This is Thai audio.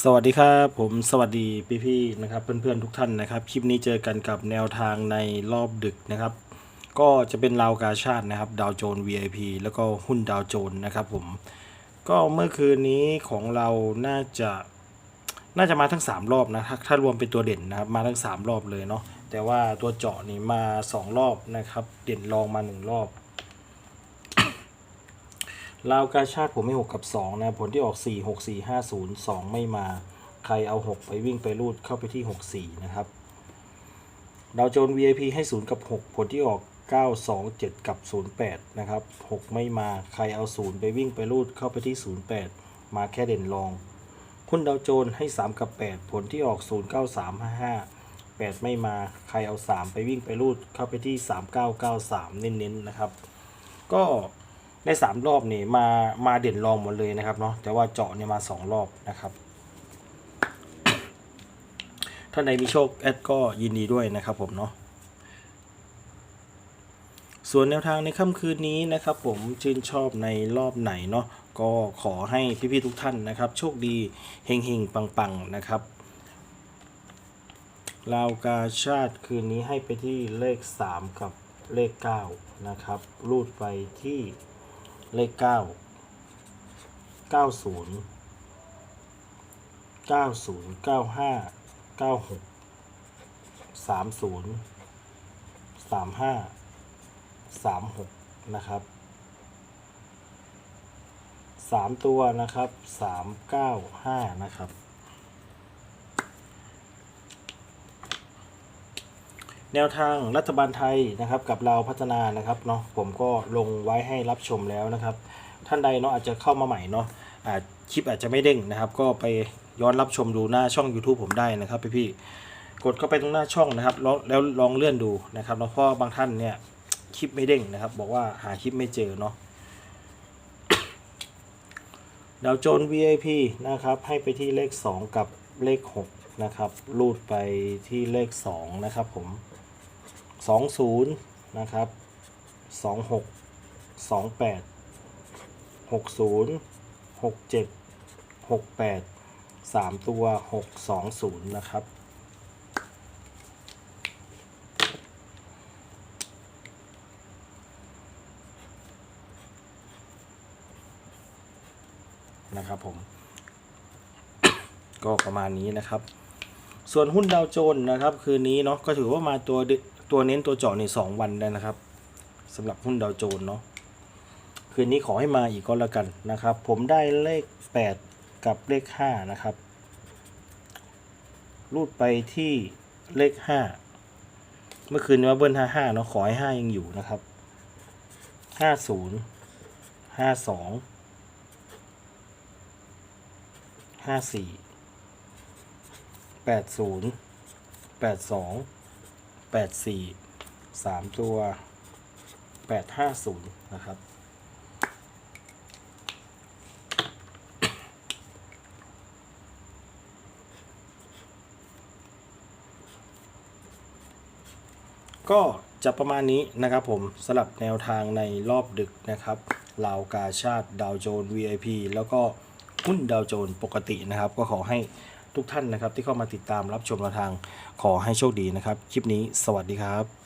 สวัสดีครับผมสวัสดีพี่ๆนะครับเพื่อนๆทุกท่านนะครับคลิปนี้เจอกันกับแนวทางในรอบดึกนะครับ ก็จะเป็นราวกาชาตินะครับดาวโจน VIP แล้วก็หุ้นดาวโจนนะครับผมก็เมื่อคืนนี้ของเราน่าจะน่าจะมาทั้ง 3 รอบนะถ้าถ้ารวมเป็นตัวเด่นนะครับมาทั้ง 3 รอบเลยเนาะแต่ว่าตัวเจาะนี่มา 2 รอบนะครับ เด่นรองมา 1 รอบ ลาวกาชาติผมไม่6กับ 2 นะ ผลที่ออก 4 6 4 5 0 2 ไม่มา ใครเอา 6 ไปวิ่งไปรูดเข้าไปที่ 6 4 นะครับ ดาวโจน VIP ให้ 0 กับ 6 ผลที่ออก 9 2 7 กับ 08 นะครับ 6 ไม่มา ใครเอา 0 ไปวิ่งไปรูดเข้าไปที่ 08 มาแค่เด่นรอง คุณดาวโจนให้ 3 กับ 8 ผลที่ออก 0 9 3 5 5 8 ไม่มา ใครเอา 3 ไปวิ่งไปรูดเข้าไปที่ 3993 เน้นๆ นะครับ ก็ ในสามรอบนี่มามาเด่นรองหมดเลยนะครับเนาะแต่ว่าเจาะเนี่ยมาสองรอบนะครับท่านใดมีโชคแอดก็ยินดีด้วยนะครับผมเนาะส่วนแนวทางในค่ำคืนนี้นะครับ ผมชื่นชอบในรอบไหนเนาะก็ขอให้พี่ๆทุกท่านนะครับ โชคดีเฮงเฮงปังปังๆนะครับลาวกาชาติคืนนี้ให้ไปที่เลข 3 กับเลข 9 นะครับ รูดไปที่ เลขเก้าเก้าศูนย์เก้าศูนย์เก้าห้าเก้าหกสามศูนย์สามห้าสามหกนะครับสามตัวนะครับสามเก้าห้านะครับ แนวทางรัฐบาลไทยนะครับกับเราพัฒนานะครับเนาะผมก็ลงไว้ให้รับชมแล้วนะครับ ท่านใดเนาะอาจจะเข้ามาใหม่เนาะคลิปอาจจะไม่เด้งนะครับ ก็ไปย้อนรับชมดูหน้าช่อง YouTube ผมได้นะครับพี่พี่กดเข้าไปตรงหน้าช่องนะครับแล้วแล้วลองเลื่อนดูนะครับเนาะเพราะบางท่านเนี่ยคลิปไม่เด้งนะครับ บอกว่าหาคลิปไม่เจอเนาะดาวโจน VIP นะครับ ให้ไปที่เลข 2 กับเลข 6 นะครับ รูดไปที่เลข 2 นะครับผม 20นะครับ26 28 60 67 68 3ตัว620นะครับนะครับผม ก็ประมาณนี้นะครับ ส่วนหุ้นดาวโจนส์นะครับ คืนนี้เนาะก็ถือว่ามาตัวด ตัวเน้นตัวเจาะในสองวันได้นะครับสำหรับหุ้นดาวโจนส์เนาะคืนนี้ขอให้มาอีกก็แล้วกันนะครับ ผมได้เลข 8 กับเลข 5 นะครับ รูดไปที่เลข 5 เมื่อคืนนี้มาเบิ้ล55 เนาะขอให้ 5 ยังอยู่นะครับ 50 52ห้าสี่ แปดสี่สามตัวแปดห้าศูนย์นะครับ ก็จะประมาณนี้นะครับผมสลับแนวทางในรอบดึกนะครับลาวกาชาติดาวโจน VIP แล้วก็หุ้นดาวโจนปกตินะครับ ก็ขอให้ ทุกท่านนะครับที่เข้ามาติดตามรับชมเราทางขอให้โชคดีนะครับ คลิปนี้สวัสดีครับ